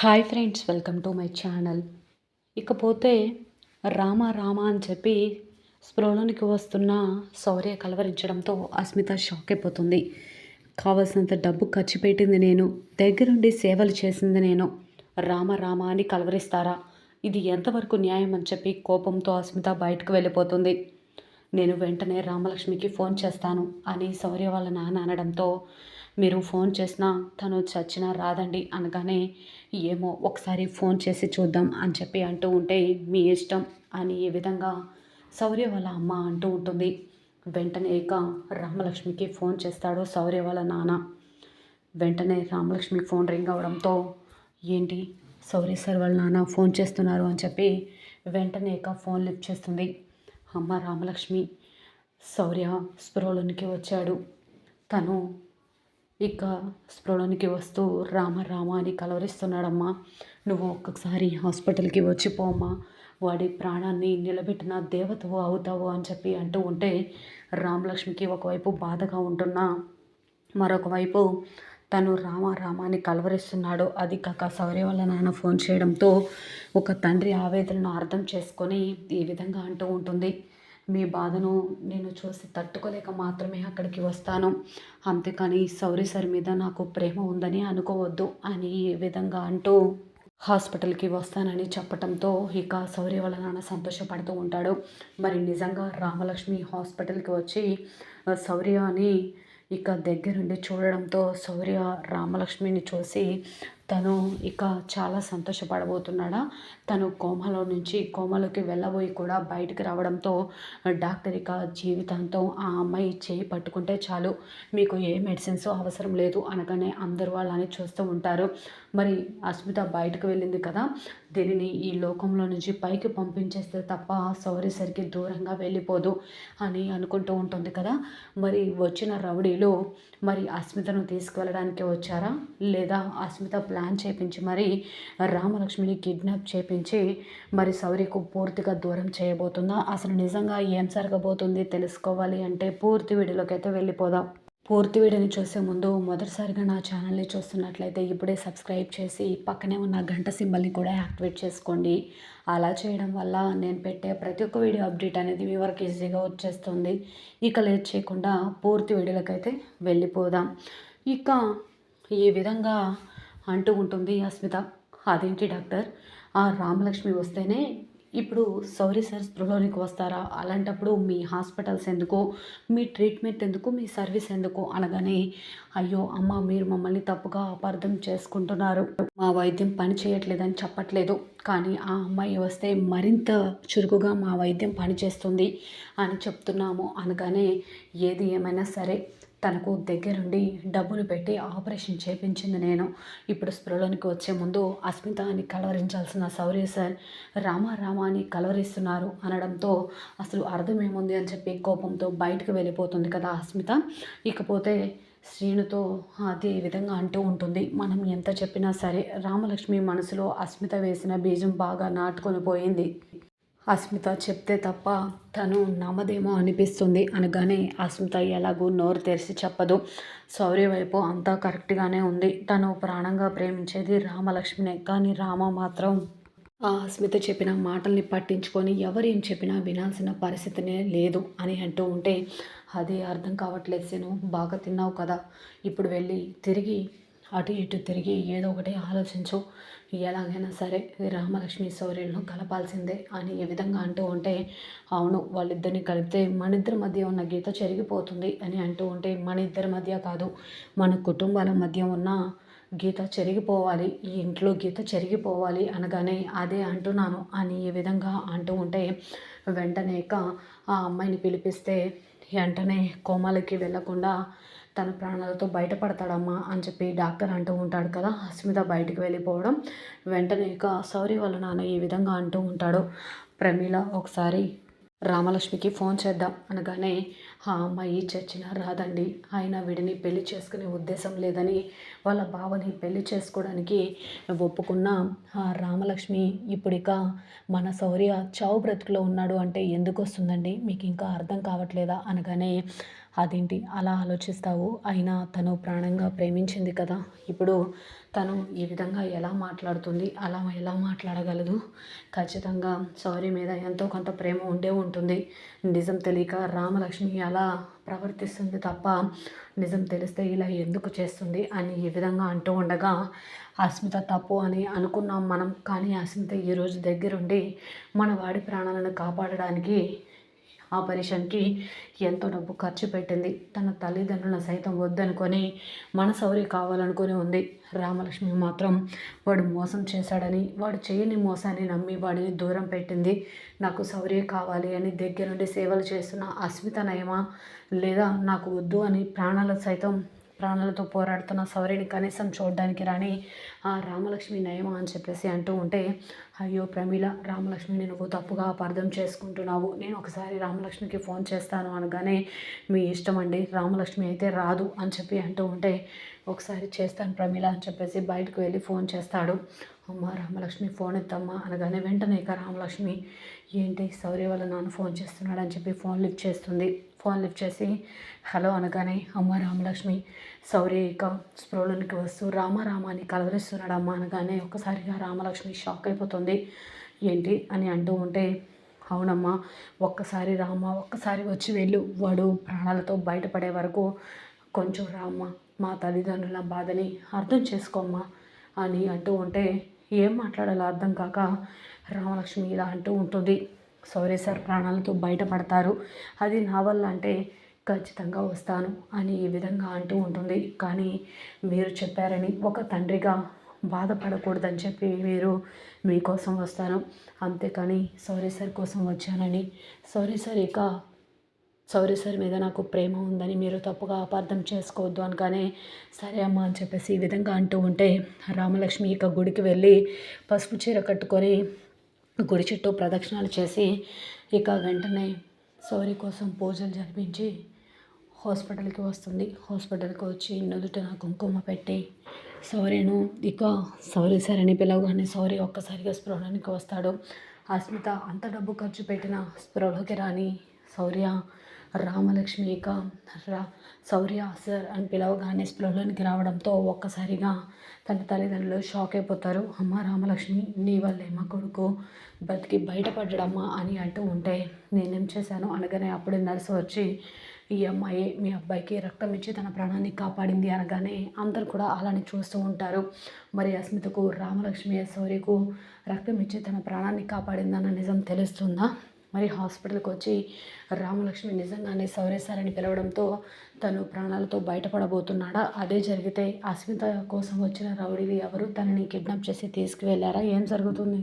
Hi friends welcome to my channel. ఇకపోతే రామ రామ అని చెప్పి స్పృహలోనికి వస్తున్న శౌర్య కలవరించడంతో అస్మిత షాక్ అయిపోతుంది. కావలసినంత డబ్బు ఖర్చు పెట్టింది నేను దగ్గరుండి సేవలు చేసింది నేను. రామ రామ అని కలవరిస్తారా? ఇది ఎంతవరకు న్యాయం అని చెప్పి కోపంతో అస్మిత బయటకు వెళ్ళిపోతుంది. నేను వెంటనే రామలక్ష్మికి ఫోన్ చేస్తాను అని శౌర్య వాళ్ళ నాన్న అనడంతో మీరు ఫోన్ చేసినా తను చచ్చినా రాదండి అనగానే ఏమో ఒకసారి ఫోన్ చేసి చూద్దాం అని చెప్పి అంటూ ఉంటే మీ ఇష్టం అని ఈ విధంగా శౌర్య వాళ్ళ అమ్మ అంటూ ఉంటుంది. వెంటనే ఇక రామలక్ష్మికి ఫోన్ చేస్తాడు శౌర్య వాళ్ళ నాన్న. వెంటనే రామలక్ష్మి ఫోన్ రింగ్ అవడంతో ఏంటి సౌర్య సార్ వాళ్ళ నాన్న ఫోన్ చేస్తున్నారు అని చెప్పి వెంటనే ఇక ఫోన్ లిఫ్ట్ చేస్తుంది. అమ్మ రామలక్ష్మి శౌర్య స్పృహలోనికి వచ్చాడు. తను ఇక స్పృహలోనికి వస్తూ రామ రామ అని కలవరిస్తున్నాడమ్మా. నువ్వు ఒక్కసారి హాస్పిటల్కి వచ్చిపోమ్మా వాడి ప్రాణాన్ని నిలబెట్టిన దేవతవు అవుతావు అని చెప్పి అంటూ ఉంటే రామలక్ష్మికి ఒకవైపు బాధగా ఉంటున్నా మరొక వైపు తను రామ రామ కలవరిస్తున్నాడు. అది కాక సౌర్య వల్ల నాన్న ఫోన్ చేయడంతో ఒక తండ్రి ఆవేదనను అర్థం చేసుకొని ఈ విధంగా అంటూ ఉంటుంది. మీ బాధను నేను చూసి తట్టుకోలేక మాత్రమే అక్కడికి వస్తాను. అంతేకాని సౌరి సార్ మీద నాకు ప్రేమ ఉందని అనుకోవద్దు అని ఈ విధంగా అంటూ హాస్పిటల్కి వస్తానని చెప్పటంతో ఇక సౌర్య వాళ్ళ నాన్న సంతోషపడుతూ ఉంటాడు. మరి నిజంగా రామలక్ష్మి హాస్పిటల్కి వచ్చి సౌర్యని అని ఇక దగ్గరుండి చూడడంతో సౌర్య రామలక్ష్మిని చూసి తను ఇక చాలా సంతోషపడబోతున్నాడా? తను కోమలో నుంచి కోమలోకి వెళ్ళబోయి కూడా బయటకు రావడంతో డాక్టర్ ఇక జీవితాంతం ఆ అమ్మాయి చేయి పట్టుకుంటే చాలు మీకు ఏ మెడిసిన్స్ అవసరం లేదు అనగానే అందరూ వాళ్ళని చూస్తూ ఉంటారు. మరి అస్మిత బయటకు వెళ్ళింది కదా దీనిని ఈ లోకంలో నుంచి పైకి పంపించేస్తే తప్ప సౌరిసరికి దూరంగా వెళ్ళిపోదు అని అనుకుంటూ ఉంటుంది కదా. మరి వచ్చిన రౌడీలు మరి అస్మితను తీసుకువెళ్ళడానికి వచ్చారా? లేదా అస్మిత ప్లాన్ చేపించి మరి రామలక్ష్మిని కిడ్నాప్ చేపించి మరి శౌర్యకు పూర్తిగా దూరం చేయబోతుందా? అసలు నిజంగా ఏం జరగబోతుంది తెలుసుకోవాలి అంటే పూర్తి వీడియోలోకి అయితే వెళ్ళిపోదాం. పూర్తి వీడియోని చూసే ముందు మొదటిసారిగా నా ఛానల్ని చూస్తున్నట్లయితే ఇప్పుడే సబ్స్క్రైబ్ చేసి పక్కనే ఉన్న గంట సింబల్ని కూడా యాక్టివేట్ చేసుకోండి. అలా చేయడం వల్ల నేను పెట్టే ప్రతి ఒక్క వీడియో అప్డేట్ అనేది మీ వరకు ఈజీగా వచ్చేస్తుంది. ఇక లేట్ చేయకుండా పూర్తి వీడియోలకైతే వెళ్ళిపోదాం. ఇక ఈ విధంగా అంటూ ఉంటుంది అస్మిత. అదేంటి డాక్టర్? ఆ రామలక్ష్మి వస్తేనే ఇప్పుడు సౌరీ సార్ స్పృహలోనికి వస్తారా? అలాంటప్పుడు మీ హాస్పిటల్స్ ఎందుకు? మీ ట్రీట్మెంట్ ఎందుకు? మీ సర్వీస్ ఎందుకు? అనగానే అయ్యో అమ్మ మీరు మమ్మల్ని తప్పుగా అపార్థం చేసుకుంటున్నారు. మా వైద్యం పని చేయట్లేదని చెప్పట్లేదు. కానీ ఆ అమ్మాయి వస్తే మరింత చురుకుగా మా వైద్యం పనిచేస్తుంది అని చెప్తున్నాము అనగానే ఏది ఏమైనా సరే తనకు దగ్గరుండి డబ్బులు పెట్టి ఆపరేషన్ చేపించింది నేను. ఇప్పుడు స్పృహలోనికి వచ్చే ముందు అస్మిత అని కలవరించాల్సిన సౌర్య సార్ రామ రామ అని కలవరిస్తున్నారు అనడంతో అసలు అర్థమేముంది అని చెప్పి కోపంతో బయటకు వెళ్ళిపోతుంది కదా అస్మిత. ఇకపోతే శ్రీనుతో అదే విధంగా అంటూ ఉంటుంది. మనం ఎంత చెప్పినా సరే రామలక్ష్మి మనసులో అస్మిత వేసిన బీజం బాగా నాటుకొని పోయింది. అస్మిత చెప్తే తప్ప తను నమ్మదేమో అనిపిస్తుంది అనగానే అస్మిత ఎలాగూ నోరు తెరిచి చెప్పదు. సౌర్య వైపు అంతా కరెక్ట్గానే ఉంది. తను ప్రాణంగా ప్రేమించేది రామలక్ష్మినే కానీ రామ మాత్రం ఆ అస్మిత చెప్పిన మాటల్ని పట్టించుకొని ఎవరేం చెప్పినా వినాల్సిన పరిస్థితినే లేదు అని అంటూ ఉంటే అది అర్థం కావట్లేదు సేను బాగా తిన్నావు కదా. ఇప్పుడు వెళ్ళి తిరిగి అటు ఇటు తిరిగి ఏదో ఒకటి ఆలోచించు. ఎలాగైనా సరే రామలక్ష్మి సౌర్యులను కలపాల్సిందే అని ఈ విధంగా అంటూ ఉంటే అవును వాళ్ళిద్దరిని కలిపితే మన ఇద్దరి మధ్య ఉన్న గీత చెరిగిపోతుంది అని అంటూ ఉంటే మన ఇద్దరి మధ్య కాదు మన కుటుంబాల మధ్య ఉన్న గీత చెరిగిపోవాలి ఈ ఇంట్లో గీత చెరిగిపోవాలి అనగానే అదే అంటున్నాను అని ఈ విధంగా అంటూ ఉంటే వెంటనే ఆ అమ్మాయిని పిలిపిస్తే వెంటనే కోమలకి వెళ్ళకుండా తన ప్రాణాలతో బయటపడతాడమ్మా అని చెప్పి డాక్టర్ అంటూ ఉంటాడు కదా అస్మిత బయటికి వెళ్ళిపోవడం వెంటనే ఇక సౌరి వాళ్ళ నాన్న ఈ విధంగా అంటూ ఉంటాడు. ప్రమీల ఒకసారి రామలక్ష్మికి ఫోన్ చేద్దాం అనగానే ఆ అమ్మాయి చచ్చిన రాదండి. ఆయన వీడిని పెళ్ళి చేసుకునే ఉద్దేశం లేదని వాళ్ళ బావని పెళ్ళి చేసుకోవడానికి ఒప్పుకున్న ఆ రామలక్ష్మి ఇప్పుడిక మన శౌర్య చావు బ్రతుకులో ఉన్నాడు అంటే ఎందుకు వస్తుందండి? మీకు ఇంకా అర్థం కావట్లేదా? అనగానే అదేంటి? అలా ఆలోచిస్తావు. అయినా తను ప్రాణంగా ప్రేమించింది కదా. ఇప్పుడు తను ఈ విధంగా ఎలా మాట్లాడుతుంది? అలా ఎలా మాట్లాడగలదు? ఖచ్చితంగా సారీ మీద ఎంతో కొంత ప్రేమ ఉండే ఉంటుంది. నిజం తెలియక రామలక్ష్మి అలా ప్రవర్తిస్తుంది తప్ప నిజం తెలిస్తే ఇలా ఎందుకు చేస్తుంది అని ఈ విధంగా అంటూ ఉండగా అస్మిత తప్పు అని అనుకున్నాం మనం. కానీ అస్మిత ఈరోజు దగ్గరుండి మన వాడి ప్రాణాలను కాపాడడానికి ఆపరేషన్కి ఎంతో డబ్బు ఖర్చు పెట్టింది. తన తల్లిదండ్రులను సైతం వద్దనుకొని మన కావాలనుకుని ఉంది. రామలక్ష్మి మాత్రం వాడు మోసం చేశాడని వాడు చేయని మోసాన్ని నమ్మి వాడిని దూరం పెట్టింది. నాకు సౌర్య కావాలి అని దగ్గర నుండి సేవలు చేస్తున్న అస్మిత నయమా లేదా నాకు వద్దు అని ప్రాణాలు సైతం ప్రాణాలతో పోరాడుతున్న సౌర్యని కనీసం చూడడానికి రాని ఆ రామలక్ష్మి నయమా అని చెప్పేసి అంటూ ఉంటే అయ్యో ప్రమీల రామలక్ష్మిని నువ్వు తప్పుగా అపార్థం చేసుకుంటున్నావు. నేను ఒకసారి రామలక్ష్మికి ఫోన్ చేస్తాను అనగానే మీ ఇష్టం అండి రామలక్ష్మి అయితే రాదు అని చెప్పి అంటూ ఉంటే ఒకసారి చేస్తాను ప్రమీల అని చెప్పేసి బయటకు వెళ్ళి ఫోన్ చేస్తాడు. అమ్మ రామలక్ష్మి ఫోన్ ఎత్తమ్మా అనగానే వెంటనే ఇక రామలక్ష్మి ఏంటి సౌర్య వాళ్ళ నాన్న ఫోన్ చేస్తున్నాడు అని చెప్పి ఫోన్ లిఫ్ట్ చేస్తుంది. ఫోన్ లిఫ్ట్ చేసి హలో అనగానే అమ్మ రామలక్ష్మి సౌర్య ఇక స్ప్రోలోనికి వస్తూ రామ రామ అని అనగానే ఒక్కసారిగా రామలక్ష్మి షాక్ అయిపోతుంది. ఏంటి? అని అంటూ ఉంటే అవునమ్మా ఒక్కసారి రామ్మ ఒక్కసారి వచ్చి వెళ్ళు. వాడు ప్రాణాలతో బయటపడే వరకు కొంచెం రామ్మ మా తల్లిదండ్రుల బాధని అర్థం చేసుకోమ్మా అని అంటూ ఉంటే ఏం మాట్లాడాలో అర్థం కాక రామలక్ష్మి ఇలా అంటూ ఉంటుంది. సారీ సార్ ప్రాణాలతో బయటపడతారు. అది నా వల్ల అంటే ఖచ్చితంగా వస్తాను అని ఈ విధంగా అంటూ ఉంటుంది. కానీ మీరు చెప్పారని ఒక తండ్రిగా బాధపడకూడదని చెప్పి మీరు మీకోసం వస్తాను. అంతేకాని సారీ సార్ కోసం వచ్చానని. సారీ సార్ ఇక సౌరి సార్ మీద నాకు ప్రేమ ఉందని మీరు తప్పుగా అపార్థం చేసుకోవద్దు అనగానే సరే అమ్మ అని చెప్పేసి ఈ విధంగా అంటూ ఉంటే రామలక్ష్మి ఇక గుడికి వెళ్ళి పసుపు చీర కట్టుకొని గుడి చుట్టూ ప్రదక్షిణాలు చేసి ఇక వెంటనే సౌరి కోసం పూజలు జరిపించి హాస్పిటల్కి వస్తుంది. హాస్పిటల్కి వచ్చి నుదుటిన కుంకుమ పెట్టి సౌర్యను ఇక సౌరి సార్ అని పిలవగానే సౌరి ఒక్కసారిగా స్పృహలోనికి వస్తాడు. అస్మిత అంత డబ్బు ఖర్చు పెట్టిన స్పృహలోకి రాని శౌర్య రామలక్ష్మి ఇక రా శౌర్య సార్ అని పిలవగానే స్పృహలోనికి రావడంతో ఒక్కసారిగా తన తల్లిదండ్రులు షాక్ అయిపోతారు. అమ్మ రామలక్ష్మి నీ వల్లే మా కొడుకు బతికి బయటపడ్డమ్మా అని అంటూ ఉంటే నేనేం చేశాను? అనగానే అప్పుడే నర్సు వచ్చి ఈ అమ్మాయి మీ అబ్బాయికి రక్తం ఇచ్చి తన ప్రాణాన్ని కాపాడింది అనగానే అందరు కూడా అలానే చూస్తూ ఉంటారు. మరి అస్మితకు రామలక్ష్మి శౌర్యకు రక్తం ఇచ్చి తన ప్రాణాన్ని కాపాడిందన్న నిజం తెలుస్తుందా? మరి హాస్పిటల్కి వచ్చి రామలక్ష్మి నిజంగానే సౌరేశారని పిలవడంతో తను ప్రాణాలతో బయటపడబోతున్నాడా? అదే జరిగితే అస్మిత కోసం వచ్చిన రౌడీలు ఎవరు? తనని కిడ్నాప్ చేసి తీసుకువెళ్ళారా ఏం జరుగుతుంది?